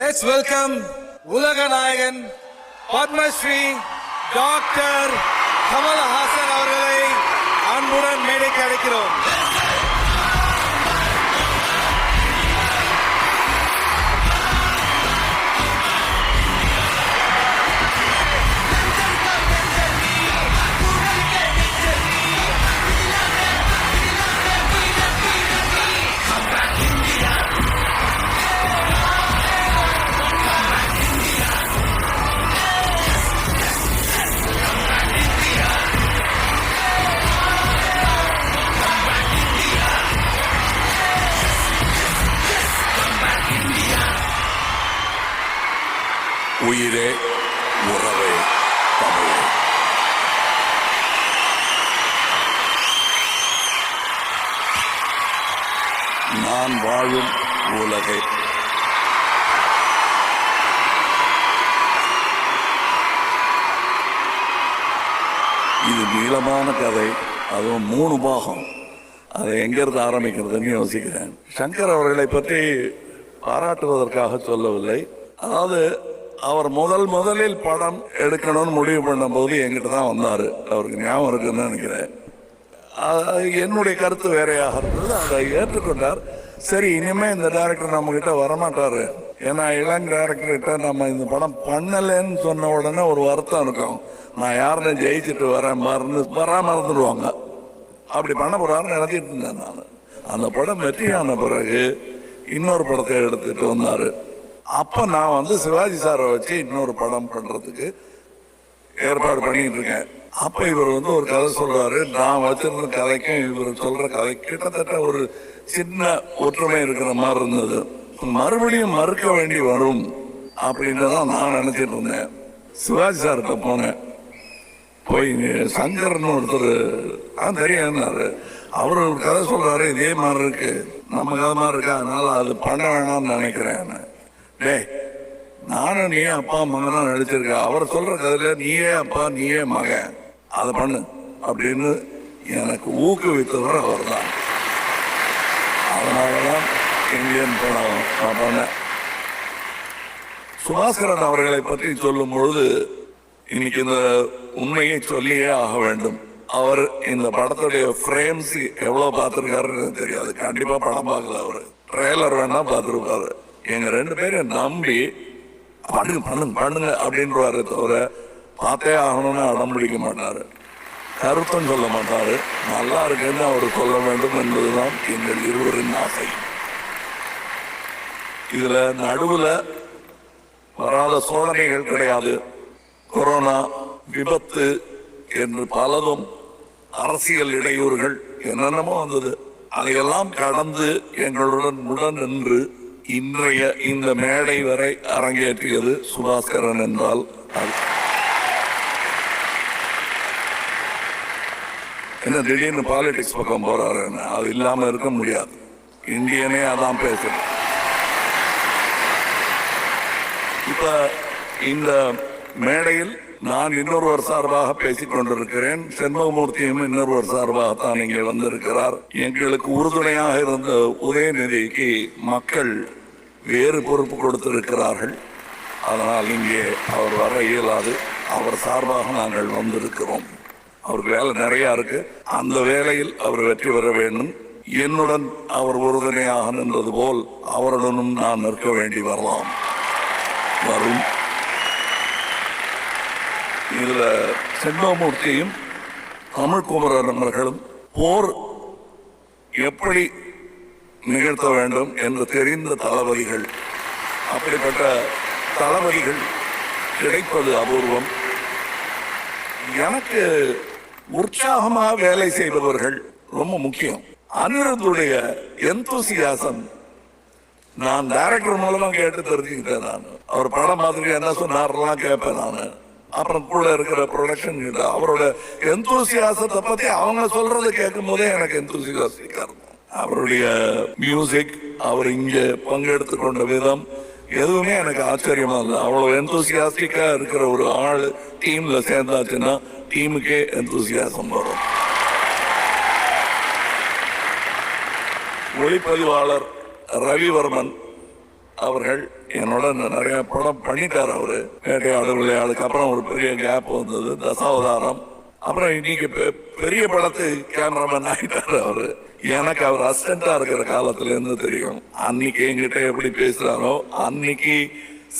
Let's welcome Ulaganayagan Padmashri doctor Kamal Haasan அவர்களை அன்புடன் மேடைக்கு அழைக்கிறோம். உயிரே உறவே தமிழே. நான் வாழும் உலகே. இது நீளமான கதை அதுவும் மூணு பாகம். அதை எங்கிருந்து ஆரம்பிக்கிறதுன்னு யோசிக்கிறேன். சங்கர் அவர்களை பற்றி பாராட்டுவதற்காக சொல்லவில்லை. அதாவது அவர் முதல் முதலில் படம் எடுக்கணும்னு முடிவு பண்ணும்போது என்கிட்ட தான் வந்தார். அவருக்கு ஞாபகம் இருக்குன்னு நினைக்கிறேன். அது என்னுடைய கருத்து வேறையாக இருந்தது. அதை ஏற்றுக்கொண்டார். சரி இனிமே இந்த டேரக்டர் நம்ம கிட்ட வரமாட்டாரு. ஏன்னா இளம் டேரக்டர்கிட்ட நம்ம இந்த படம் பண்ணலைன்னு சொன்ன உடனே ஒரு வருத்தம் இருக்கும். நான் யாருன்னு ஜெயிச்சுட்டு வரேன் மறந்து வராமல் இருந்துருவாங்க அப்படி பண்ண போறாருன்னு நினைச்சிட்டு இருந்தேன் நான். அந்த படம் வெற்றியான பிறகு இன்னொரு படத்தை எடுத்துட்டு வந்தாரு. அப்போ நான் வந்து சிவாஜி சாரை வச்சு இன்னொரு படம் பண்ணுறதுக்கு ஏற்பாடு பண்ணிட்டு இருக்கேன். அப்போ இவர் வந்து ஒரு கதை சொல்றாரு. நான் வச்சிருந்த கதைக்கும் இவர் சொல்ற கதை கிட்டத்தட்ட ஒரு சின்ன ஒற்றுமை இருக்கிற மாதிரி இருந்தது. மறுபடியும் மறுக்க வேண்டி வரும் அப்படின்னு தான் நான் நினைச்சிட்டு இருந்தேன். சிவாஜி சார்கிட்ட போனேன். போய் சங்கர்னு ஒருத்தர் ஆ தெரியாரு அவர் ஒரு கதை சொல்றாரு இதே மாதிரி இருக்கு. நம்ம கதை மாதிரி இருக்கா அதனால அது பண்ண வேணாம்னு நினைக்கிறேன் டேய் நானும் நீ அப்பா மகனா நடிச்சிருக்க. அவர் சொல்ற கதையில நீயே அப்பா நீயே மகன் அதை பண்ணு அப்படின்னு எனக்கு ஊக்குவித்தவர் அவர் தான் அதனாலதான் இந்தியன் படம் நான் பண்ணேன். சுபாஸ்கரன் அவர்களை பற்றி சொல்லும் பொழுது இன்னைக்கு இந்த உண்மையை சொல்லியே ஆக வேண்டும். அவர் இந்த படத்துடைய ஃப்ரேம்ஸ் எவ்வளவு பார்த்துருக்காருன்னு தெரியாது. கண்டிப்பா படம் பார்க்கல அவர். ட்ரெய்லர் வேணா பார்த்துருப்பாரு. எங்க ரெண்டு பேரும் நம்பி பண்ணுங்க பண்ணுங்க பண்ணுங்க அப்படின்றவாரு தவிர பார்த்தே ஆகணும்னு அடம் பிடிக்க மாட்டாரு. கருத்தம் சொல்ல மாட்டாரு. நல்லா இருக்குன்னு அவர் சொல்ல வேண்டும் என்பதுதான் எங்கள் இருவரின் ஆசை. இதுல நடுவுல வராத சோதனைகள் கிடையாது. கொரோனா விபத்து என்று பலதும் அரசியல் இடையூறுகள் என்னென்னமோ வந்தது. அதையெல்லாம் கடந்து எங்களுடன் உடன் நின்று இன்றைய இந்த மேடை வரை அரங்கேற்றியது சுபாஸ்கரன் என்றால் அது. என்ன திடீர்னு பாலிடிக்ஸ் பக்கம் போறாரு அது இல்லாம இருக்க முடியாது. இந்தியனே அதான் பேசுறேன் இப்ப இந்த மேடையில் நான் இன்னொருவர் சார்பாக பேசிக் கொண்டிருக்கிறேன். செண்பகமூர்த்தியும் இன்னொருவர் சார்பாகத்தான் இங்கே வந்திருக்கிறார். எங்களுக்கு உறுதுணையாக இருந்த உதயநிதிக்கு மக்கள் வேறு பொறுப்பு கொடுத்திருக்கிறார்கள். அதனால் இங்கே அவர் வர இயலாது. அவர் சார்பாக நாங்கள் வந்திருக்கிறோம். அவருக்கு வேலை நிறையா இருக்கு. அந்த வேலையில் அவர் வெற்றி பெற வேண்டும். என்னுடன் அவர் உறுதுணையாக நின்றது போல் அவருடனும் நான் நிற்க வேண்டி வரலாம். வரும். இதில் செண்பமூர்த்தியும் தமிழ் குமரன் அவர்களும் போர் எப்படி நிகழ்த்த வேண்டும் என்று தெரிந்த தளபதிகள். அப்படிப்பட்ட தளபதிகள் கிடைப்பது அபூர்வம். எனக்கு உற்சாகமா வேலை செய்பவர்கள் ரொம்ப முக்கியம். அனிருத்துடைய எந்தூசியாசம் நான் டைரக்டர் மூலமா கேட்டு தெரிஞ்சுக்கிட்டேன் நான். அவர் படம் பார்த்துட்டு என்ன சொன்னார்லாம் கேட்பேன் நான். அப்புறம் கூட இருக்கிற ப்ரொடக்ஷன் கிட்ட அவரோட எந்தூசியாசத்தை பத்தி அவங்க சொல்றதை கேட்கும் போதே எனக்கு எந்தூசியாசிக்கா அவருடைய மியூசிக் அவர் இங்கே பங்கெடுத்து கொண்ட விதம் எதுவுமே எனக்கு ஆச்சரியமா இல்லை. அவ்வளோ எந்தூசியாஸ்டிக்கா இருக்கிற ஒரு ஆள் டீம்ல சேர்ந்தாச்சுன்னா டீமுக்கே எந்தூசியாசம் வரும். ஒளிப்பதிவாளர் ரவிவர்மன் அவர்கள் என்னோட நிறைய படம் பண்ணிட்டார் அவரு. வேட்டையாடு விளையாடுக்கு அப்புறம் ஒரு பெரிய கேப் வந்தது. தசாவதாரம். அப்புறம் இன்னைக்கு பெ- பெரிய படத்து கேமராமேன் ஆகிட்டார் அவரு. எனக்கு அவர் அசிஸ்டண்டா இருக்கிற காலத்துல இருந்து தெரியும். அன்னைக்கு என்கிட்ட எப்படி பேசுறாரோ அன்னைக்கு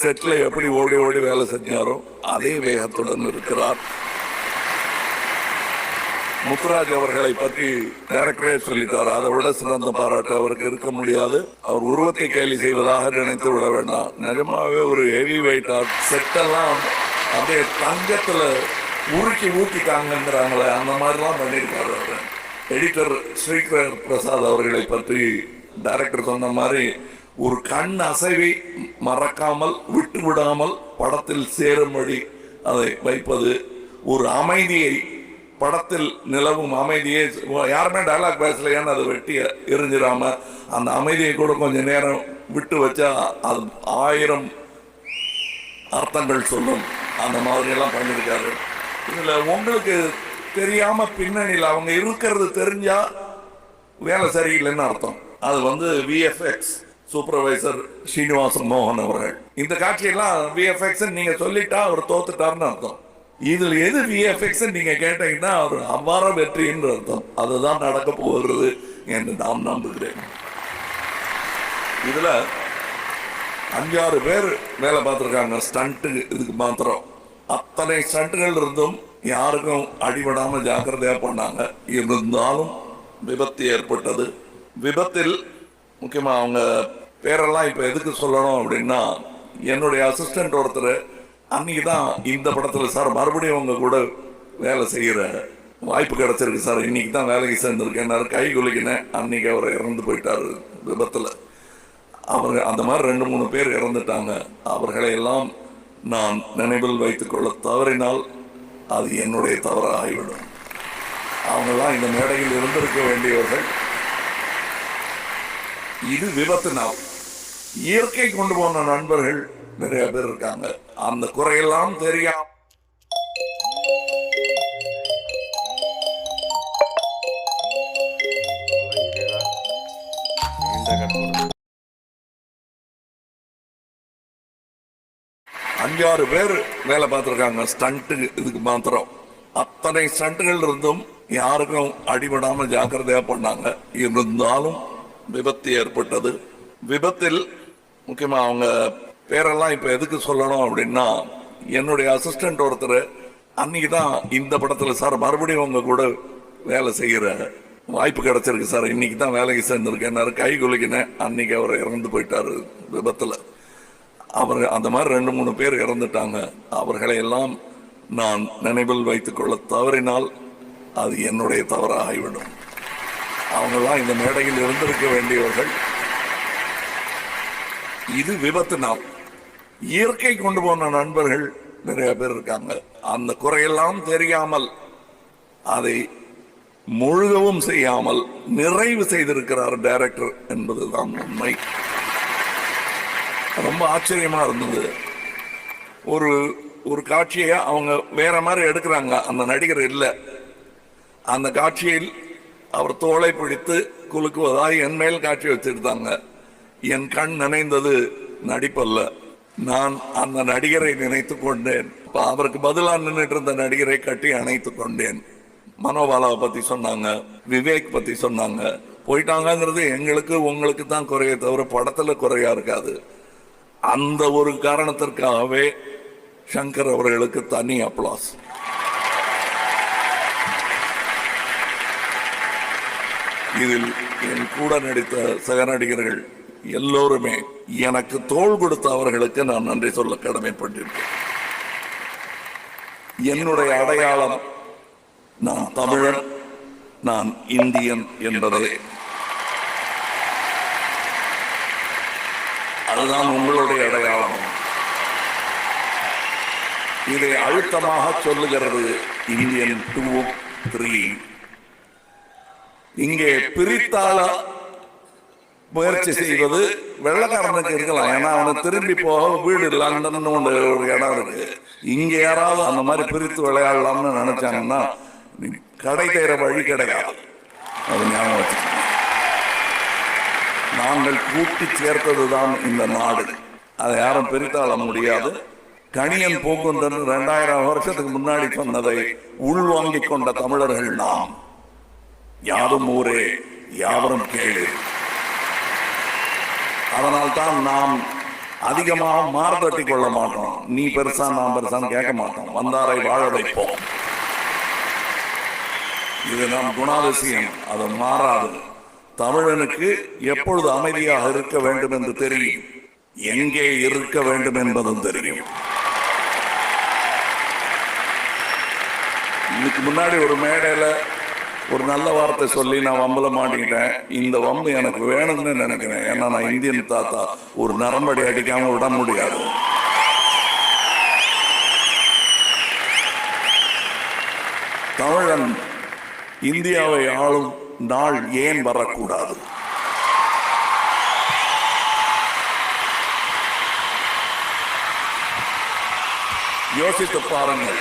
செட்ல எப்படி ஓடி ஓடி வேலை செஞ்சாரோ அதே வேகத்துடன் இருக்கிறார். முத்துராஜ் அவர்களை பற்றி டைரக்டரே சொல்லிட்டார். அதை விட சிறந்த பாராட்டு அவருக்கு இருக்க முடியாது. அவர் உருவத்தை கேலி செய்வதாக நினைத்து விட வேண்டாம். நிஜமாவே ஒரு ஹெவி வெயிட் செட்டெல்லாம் அப்படியே தங்கத்துல உருக்கி ஊட்டிட்டாங்கிறாங்களே அந்த மாதிரிலாம் பண்ணியிருக்காரு அவர். எடிட்டர் ஸ்ரீகர் பிரசாத் அவர்களை பற்றி டைரக்டர் சொன்ன மாதிரி ஒரு கண் அசைவை மறக்காமல் விட்டு விடாமல் படத்தில் சேரும்படி அதை வைப்பது ஒரு அமைதியை படத்தில் நிலவும் அமைதியை யாருமே டயலாக் பேசலையான்னு அதை வெட்டி எரிஞ்சிடாம அந்த அமைதியை கூட கொஞ்ச நேரம் விட்டு வச்சா அது ஆயிரம் அர்த்தங்கள் சொல்லும். அந்த மாதிரி எல்லாம் பண்ணியிருக்காரு. இதில் உங்களுக்கு தெரியாம பின்னணியில் அவங்க இருக்கிறது தெரிஞ்சா வேலை சரியில்லைன்னு அர்த்தம். அது வந்து விஎஃப்எக்ஸ் சூப்பர்வைசர் ஸ்ரீனிவாசன் மோகன் அவர்கள். இந்த காட்சியெல்லாம் விஎஃப்எக்ஸ் நீங்க சொல்லிட்டா அவர் தோத்துட்டார்னு அர்த்தம். இதில் எது விஎஃப்எக்ஸ் நீங்க கேட்டீங்கன்னா அவர் அவ்வாற வெற்றின்னு அர்த்தம். அதுதான் நடக்க போகிறது என்று நாம் நம்புகிறேன். இதுல அஞ்சாறு பேர் வேலை பார்த்துருக்காங்க. ஸ்டண்ட்டு இதுக்கு மாத்திரம். அத்தனை ஸ்டண்ட்டுகள் இருந்தும் யாருக்கும் அடிபடாம ஜாக்கிரதையா பண்ணாங்க இருந்தாலும் விபத்து ஏற்பட்டது. விபத்தில் முக்கியமா அவங்க பேரெல்லாம் இப்ப எதுக்கு சொல்லணும் அப்படின்னா என்னுடைய அசிஸ்டன்ட் ஒருத்தர் அன்றைக்கி தான் இந்த படத்துல சார் மறுபடியும் உங்க கூட வேலை செய்யற வாய்ப்பு கிடைச்சிருக்கு சார். இன்னைக்கு தான் வேலைக்கு சேர்ந்திருக்கேன். கை குலுக்கினேன். அன்னைக்கு அவர் இறந்து போயிட்டாரு விபத்துல. அவர் அந்த மாதிரி ரெண்டு மூணு பேர் இறந்துட்டாங்க. அவர்களை எல்லாம் நான் நினைவில் வைத்துக் கொள்ள தவறினால் அது என்னுடைய தவறாகிவிடும். அவங்கெல்லாம் இந்த மேடையில் இருந்திருக்க வேண்டியவர்கள். இது விபத்து நாள். இயற்கை கொண்டு போன நண்பர்கள் நிறைய பேர் இருக்காங்க. அந்த குறையெல்லாம் தெரியாம அஞ்சாறு பேர் வேலை பார்த்துருக்காங்க. ஸ்டண்ட்டு இதுக்கு மாத்திரம். அத்தனை ஸ்டண்ட்டுகள் இருந்தும் யாருக்கும் அடிபடாமல் ஜாக்கிரதையாக பண்ணாங்க. இருந்தாலும் விபத்து ஏற்பட்டது. விபத்தில் முக்கியமாக அவங்க பேரெல்லாம் இப்போ எதுக்கு சொல்லணும் அப்படின்னா என்னுடைய அசிஸ்டன்ட் ஒருத்தர் அன்னைக்கு தான் இந்த படத்தில் சார் மறுபடியும் அவங்க கூட வேலை செய்கிற வாய்ப்பு கிடைச்சிருக்கு சார். இன்னைக்கு தான் வேலைக்கு சேர்ந்திருக்கேன் கை குலுக்கினேன். அன்னைக்கு அவர் இறந்து போயிட்டாரு விபத்தில். அவர்கள் அந்த மாதிரி ரெண்டு மூணு பேர் இறந்துட்டாங்க. அவர்களை எல்லாம் நான் நினைவில் வைத்துக் கொள்ள தவறினால் அது என்னுடைய தவறாக ஆகிவிடும் அவங்கெல்லாம் இந்த மேடையில் இருந்திருக்க வேண்டியவர்கள். இது விபத்து நாள் இயற்கை கொண்டு போன நண்பர்கள் நிறைய பேர் இருக்காங்க. அந்த குறையெல்லாம் தெரியாமல் அதை முழுகவும் செய்யாமல் நிறைவு செய்திருக்கிறார் டைரக்டர் என்பதுதான் உண்மை. ரொம்ப ஆச்சரியமா இருந்தது. ஒரு ஒரு காட்சியை அவங்க வேற மாதிரி எடுக்கிறாங்க. அந்த நடிகர் இல்லை. அந்த காட்சியில் அவர் தோலை பிடித்து குலுக்குவதாக என் மேல் காட்சி வச்சிருந்தாங்க. என் கண் நினைந்தது நடிப்பல்ல. நான் அந்த நடிகரை நினைத்து கொண்டேன். அவருக்கு பதிலாக நின்றுட்டு இருந்த நடிகரை கட்டி அணைத்து கொண்டேன். மனோபாலாவை பத்தி சொன்னாங்க. விவேக் பத்தி சொன்னாங்க. போயிட்டாங்கங்கிறது எங்களுக்கு உங்களுக்கு தான் குறைய தவிர படத்துல குறையா இருக்காது. அந்த ஒரு காரணத்திற்காகவே சங்கர் அவர்களுக்கு தனி அப்ளாஸ். இதில் என் கூட நடித்த சக நடிகர்கள் எல்லோருமே எனக்கு தோள் கொடுத்த அவர்களுக்கு நான் நன்றி சொல்ல கடமைப்பட்டிருக்கேன். என்னுடைய அடையாளம் நான் தமிழன் நான் இந்தியன் என்பதே அதுதான் உங்களுடைய அடையாளம். இதை அழுத்தமாக சொல்லுகிறது இந்தியன் டூ த்ரீ. இங்கே பிரித்தாள முயற்சி செய்வது வெள்ளக்காரனுக்கு இருக்கலாம். ஏன்னா அவனை திரும்பி போக வீடு லண்டன் ஒரு இடம் இருக்கு. இங்க யாராவது அந்த மாதிரி பிரித்து விளையாடலாம்னு நினைச்சாங்கன்னா கடை தேர வழி கிடையாது. அது ஞாபகம் வச்சுக்கணும் நாங்கள் கூட்டி சேர்த்ததுதான் இந்த நாடு. அதை யாரும் பிரித்தாள முடியாது. கணியன் பூங்குன்றன் ரெண்டாயிரம் வருஷத்துக்கு முன்னாடி சொன்னதை உள்வாங்கிக் கொண்ட தமிழர்கள் நாம். யாரும் ஊரே யாவரும் கேளு. அதனால்தான் நாம் அதிகமாக மாறுதட்டி கொள்ள மாட்டோம். நீ பெருசா நான் பெருசான்னு கேட்க மாட்டோம். வந்தாரை வாழ வைப்போம். இது நம் குணாதிசயம். அது மாறாது. தமிழனுக்கு எப்பொழுது அமைதியாக இருக்க வேண்டும் என்று தெரியும்? எங்கே இருக்க வேண்டும் என்பதும் தெரியும். இதுக்கு முன்னாடி ஒரு மேடையில ஒரு நல்ல வார்த்தை சொல்லி நான் வம்பல மாட்டிக்கிட்டேன். இந்த வம்பு எனக்கு வேணும்னு நினைக்கிறேன். ஏன்னா நான் இந்தியன் தாத்தா. ஒரு நரம்படி அடிக்காம விட முடியாது. தமிழன் இந்தியாவை ஆளும் நாள் ஏன் வரக்கூடாது? யோசித்து பாருங்கள்.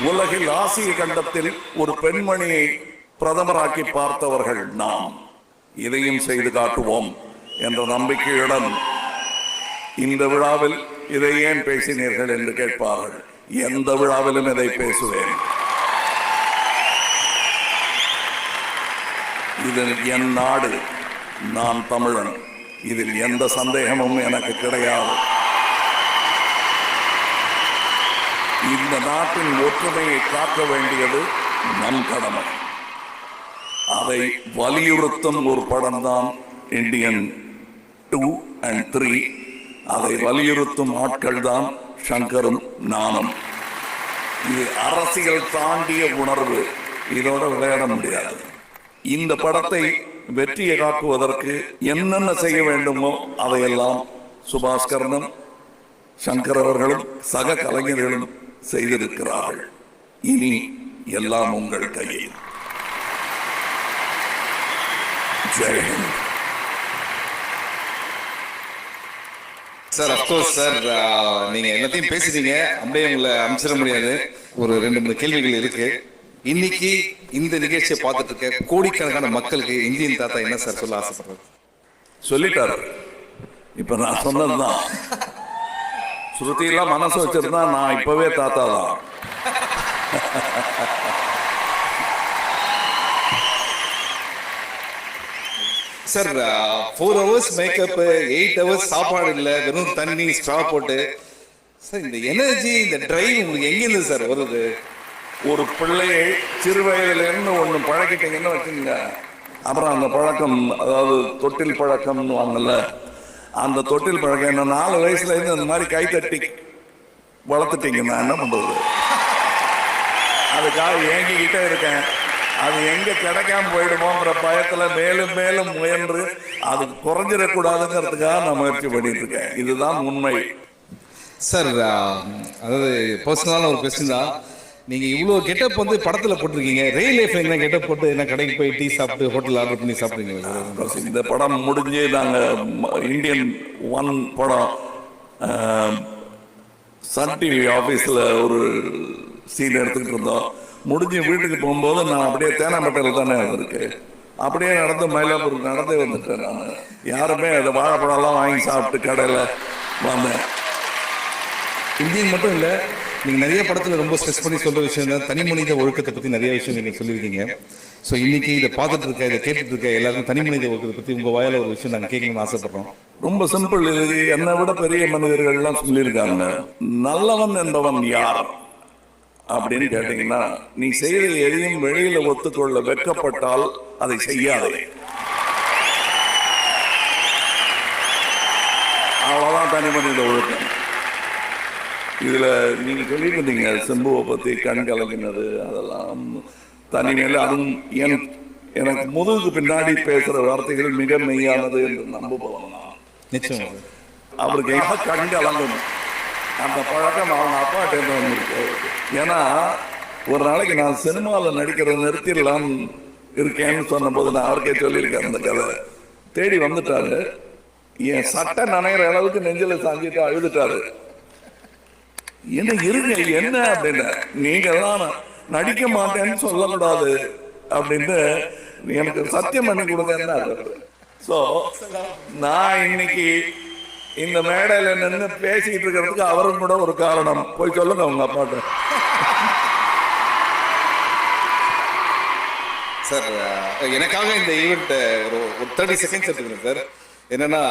உலகில் ஆசிய கண்டத்தில் ஒரு பெண்மணியை பிரதமராக்கி பார்த்தவர்கள் நாம். இதையும் செய்து காட்டுவோம் என்ற நம்பிக்கையுடன் இந்த விழாவில் இதை ஏன் பேசினீர்கள் என்று கேட்பார்கள். எந்த விழாவிலும் இதை பேசுவேன். இதில் என் நாடு நான் தமிழன். இதில் எந்த சந்தேகமும் எனக்கு கிடையாது. இந்த நாட்டின் ஒற்றுமையை காக்க வேண்டியது நம் கடமை. அதை வலியுறுத்தும் ஒரு படம் தான் இந்தியன் டூ அண்ட் த்ரீ அதை வலியுறுத்தும் ஆட்கள் தான் சங்கரும் நானும். இது அரசியல் தாண்டிய உணர்வு. இதோட விளையாட முடியாது. இந்த படத்தை வெற்றியை காக்குவதற்கு என்னென்ன செய்ய வேண்டுமோ அதையெல்லாம் சுபாஸ்கரனும் சங்கர் அவர்களும் சக கலைஞர்களும் செய்திருக்கிறார்கள். இனி எல்லாம் உங்கள் கையில். ஜெயஹிந்த் சார் அப்கோர்ஸ் சார் நீங்க எல்லாத்தையும் பேசிட்டீங்க. அப்படியே உங்களை அமைச்சிட முடியாது. ஒரு ரெண்டு மூணு கேள்விகள் இருக்கு. இன்னைக்கு இந்த நிகழ்ச்சியை பார்த்துட்டு இருக்க கோடிக்கணக்கான மக்களுக்கு இந்தியன் தாத்தா என்ன சார் சொல்ல ஆசைப்படுறது சொல்லிட்டாரு. இப்ப நான் சொன்னதுதான். ஸ்ருதியெல்லாம் மனசு வச்சிருந்தா நான் இப்பவே தாத்தா தான் sir four hours makeup eight hours சாப்பாடு இல்ல வெறும் தண்ணி ஸ்ட்ரா போட்டு. சார் இந்த எனர்ஜி இந்த டிரைவ் உங்களுக்கு எங்கிருந்து சார் வருது? ஒரு பிள்ளையை சிறு வயதுல இருந்து ஒண்ணு பழக்கிட்டீங்கன்னு வச்சுங்க அப்புறம் அந்த பழக்கம் அதாவது தொட்டில் பழக்கம்னு வாங்கல. அந்த தொட்டில் பழக்கம் என்ன நாலு வயசுல இருந்து அந்த மாதிரி கை தட்டி வளர்த்துட்டீங்கன்னா என்ன பண்றது? அதுக்காக ஏங்கிக்கிட்டே இருக்கேன். அது எங்க கிடைக்காம போயிடுமோங்கிற பயத்துல மேலும் மேலும் முயன்று அது குறைஞ்சிடக்கூடாதுங்கிறதுக்காக நான் முயற்சி பண்ணிட்டு இருக்கேன். இதுதான் உண்மை. சார் அதாவது பர்சனலான ஒரு கொஸ்டின் தான். நீங்க இவ்வளவு கெட்டப் வந்து படத்துல போட்டிருக்கீங்க. ரியல் லைஃப்ல என்ன கெட்டப் போட்டு என்ன கடைக்கு போய் டீ சாப்பிட்டு ஹோட்டல் ஆர்டர் பண்ணி சாப்பிடுறீங்களா இந்த படம் முடிஞ்சு நாங்க இந்தியன் ஒன் படம் சன் டிவி ஆபீஸ்ல ஒரு சீன் எடுத்துக்கிட்டு இருந்தோம். முடிஞ்சு வீட்டுக்கு போகும்போது நான் அப்படியே தேனாம்பேட்டையில் தானே இருக்கு அப்படியே நடந்து மயிலாப்பூர் நடந்தே வந்துட்டேன் நான். யாருமே அந்த வாழைப்பழம்லாம் வாங்கி சாப்பிட்டு கடையில் வந்தேன். இந்தியன் மட்டும் இல்லை நீங்கள் நிறைய படத்தில் ரொம்ப ஸ்ட்ரெஸ் பண்ணி சொல்கிற விஷயம் தான் தனி மனித ஒழுக்கத்தை பற்றி நிறைய விஷயம் நீங்கள் சொல்லியிருக்கீங்க. ஸோ இன்னைக்கு இதை பார்த்துட்டு இருக்க இதை கேட்டுட்டு இருக்க எல்லாருக்கும் தனி மனித ஒழுக்கத்தை பற்றி உங்கள் வாயால ஒரு விஷயம் நாங்கள் கேட்கணும்னு ஆசைப்படுறோம். ரொம்ப சிம்பிள் இது என்னை விட பெரிய மனிதர்கள்லாம் சொல்லியிருக்காங்க. நல்லவன் என்பவன் யார்? அப்படின்னு கேட்டீங்கன்னா நீ செய்த எதையும் வெளியில ஒத்துக்கொள்ள வெட்கப்பட்டால் அதை செய்யாதே. அவ்வளோதான் தனி மனித ஒழுக்கம். இதுல நீங்க சொல்லியிருந்தீங்க செம்புவை பத்தி கண் கலங்கினது அதெல்லாம் தனிமையில அதுவும் என் எனக்கு முதுகுக்கு பின்னாடி பேசுற வார்த்தைகள் மிக மெய்யானது என்று நம்புபவன்? நிச்சயம். அவருக்கு எப்ப கண் கலங்கும்? அந்த பழக்கம் அவங்க அப்பாட்ட வந்திருக்கு. ஏன்னா ஒரு நாளைக்கு நான் சினிமாவில் நடிக்கிறத நிறுத்திடலாம் இருக்கேன்னு சொன்னபோது நான் அவருக்கே சொல்லியிருக்கேன் அந்த கதை. தேடி வந்துட்டாரு. என் சட்டை நனைகிற அளவுக்கு நெஞ்சில சாஞ்சிட்டு அழுதுட்டாரு. என்ன இருங்க என்ன அப்படின்னு நீங்க எல்லாம் நடிக்க மாட்டேன்னு சொல்லக்கூடாது. அப்படின்னு எனக்கு சத்தியம் பண்ணி கொடுங்க ஸோ நான் இன்னைக்கு இந்த மேடையில நின்று பேசிக்கிட்டு இருக்கிறதுக்கு அவரும் கூட ஒரு காரணம். போய் சொல்லுங்க உங்க அப்பாட்ட. சார் எனக்காக இந்த ஈவெண்ட் ஒரு ஒரு தேர்ட்டி செகண்ட்ஸ் எடுத்துக்கிறேன் சார். என்னன்னா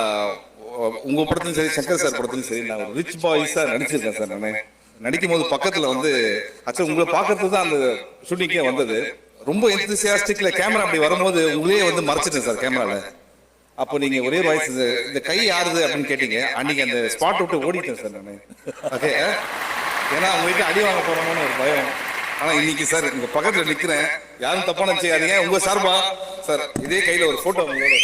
உங்கள் உங்க படத்துலையும் சரி சங்கர் சார் படத்துலையும் சரி நான் ஒரு ரிச் பாய்ஸா நடிச்சிருக்கேன் சார் நான். நடிக்கும் போது பக்கத்துல வந்து ஆக்சுவலி உங்களை பார்க்கறது தான் அந்த ஷூட்டிங்கே வந்தது. ரொம்ப எந்தசியாஸ்டிக்ல கேமரா அப்படி வரும்போது உங்களே வந்து மறைச்சிட்டேன் சார் கேமரால அப்போ நீங்க ஒரே வாய்ஸ் இந்த கை யாருது அப்படின்னு கேட்டீங்க. அன்னைக்கு அந்த ஸ்பாட் விட்டு ஓடிட்டேன் சார் நான். ஓகே ஏன்னா உங்ககிட்ட அடி வாங்க போறோமோன்னு ஒரு பயம். ஆனா இன்னைக்கு சார் உங்க பக்கத்துல நிக்கிறேன். யாரும் தப்பான செய்யாதீங்க உங்க சார்பா? சார் இதே கையில ஒரு போட்டோ உங்களோட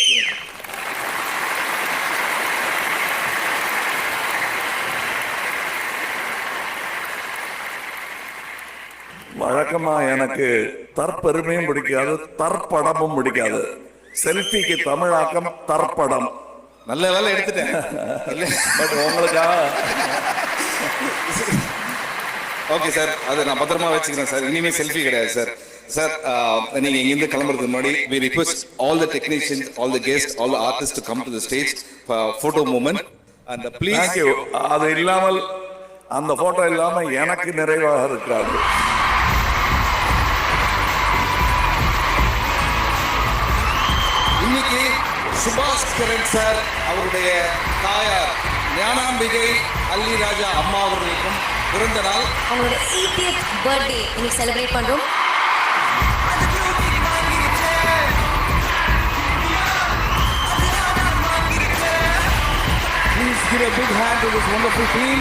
வச்சுக்கிறேன் சார். வழக்கமா எனக்கு தற்பெருமையும் பிடிக்காது தற்படமும் பிடிக்காது. செல்ஃபிக்கு தமிழாக்கம் தற்படம். நல்ல வேலை எடுத்துட்டேன். பட் உங்களுக்காக ஓகே சார். அதை நான் பத்திரமா வச்சுக்கிறேன் சார். இனிமே செல்ஃபி கிடையாது சார். சார் நீங்க இங்கிருந்து கிளம்புறதுக்கு முன்னாடி we request all the technicians all the guest all the artist come to the stage photo moment and please அது இல்லாமல் அந்த போட்டோ இல்லாம எனக்கு நிறைவாக இருக்காது இன்னைக்கு சுபாஷ் கிரண் சார் அவருடைய தாயார் ஞானாம்பிகை அல்லி ராஜா அம்மா அவர்களுக்கும் பிறந்த நாள் அவங்களோட 80th பர்த்டே இன்னைக்கு செலிப்ரேட் பண்றோம் Please give a big hand to this wonderful team.